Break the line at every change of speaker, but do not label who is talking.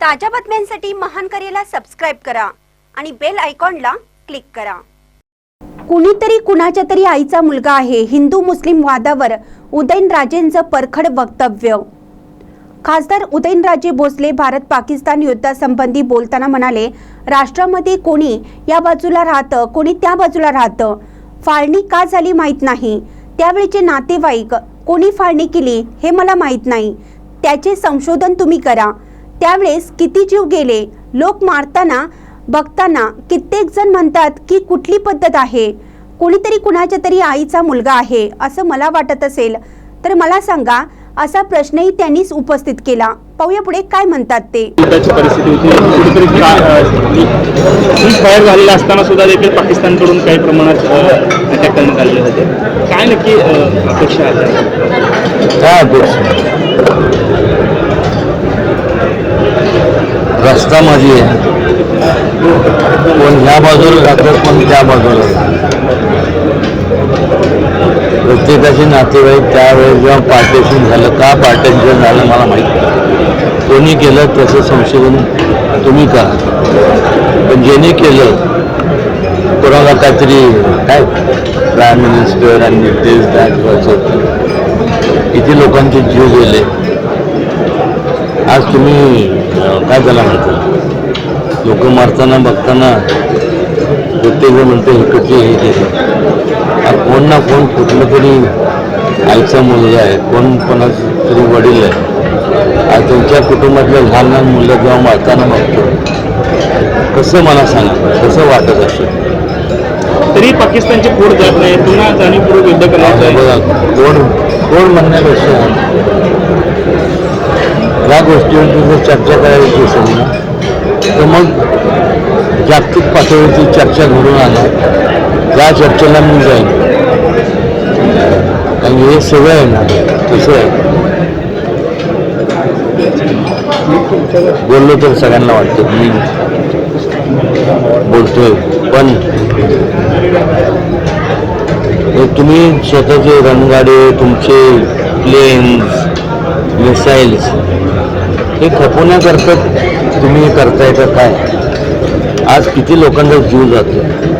ताज्या बातम्यांसाठी महान करेला सबस्क्राईब करा आणि बेल आयकॉनला क्लिक करा. कुणीतरी कुणाच्या तरी आईचा मुलगा आहे. हिंदू मुस्लिम वादावर उदयनराजेंचं परखड वक्तव्य. खासदार उदयनराजे भोसले भारत पाकिस्तान युद्धासंबंधी बोलताना म्हणाले राष्ट्रामध्ये कोणी या बाजूला राहतं कोणी त्या बाजूला राहतं? फाळणी का झाली माहीत नाही? त्यावेळेचे नातेवाईक कोणी फाळणी केली हे मला माहीत नाही. त्याचे संशोधन तुम्ही करा. त्यावेळेस किती जीव गेले? लोक मारताना बघताना कित्येक जण म्हणतात की कुठली पद्धत आहे? कोणीतरी कुणाच्या तरी आईचा मुलगा आहे असं मला वाटत असेल. तर मला सांगा असा प्रश्नही त्यांनीच उपस्थित केला. पाहूया पुढे काय म्हणतात ते.
युद्धाची परिस्थिती होती. कुठेतरी बाहेर झालेला असताना सुद्धा देखील पाकिस्तानकडून काही प्रमाणात अटॅक करण्यात आलेले होते. काय नक्की अपेक्षा आहे
काय अपेक्षा रस्ता माझी. आहे कोण ह्या बाजूला घातलं कोण त्या बाजूला. प्रत्येकाचे नातेवाईक त्यावेळेस जेव्हा पार्टेशन झालं का पार्टेशन झालं मला माहीत कोणी केलं त्याचं संशोधन तुम्ही करा. पण ज्याने केलं कोणाला काहीतरी काय प्राईम मिनिस्टर आणि तेच दॅट किती लोकांचे जीव गेले. आज तुम्ही काय झाला म्हणतात? लोक मारताना बघताना प्रत्येक जण म्हणते इकडचे हे आज कोण ना कोण कुठलं तरी आईचा मुलगा आहे कोण कोणाचं तरी वडील आहे आज त्यांच्या कुटुंबातल्या लहान लहान मुलं जेव्हा मारताना बघतो कसं मला सांगा कसं वाटत असेल?
तरी पाकिस्तानची पोट जात नाही पुन्हा जाणीवपूर्वक युद्ध करायचं आहे.
बघा कोण कोण म्हणण्यापेक्षा या गोष्टीवरती जर चर्चा करायची असेल ना तर मग जागतिक पातळीवरती चर्चा घडून आल्या. त्या चर्चेला मी जाईन. कारण हे सगळं आहे ना कसं आहे. बोललो तर सगळ्यांना वाटतं मी बोलतोय. पण तुम्ही स्वतःचे रणगाडे तुमचे प्लेन्स मिसाईल्स हे खपवण्याकरता तुम्ही करताय का काय? आज किती लोकांचा जीव जातो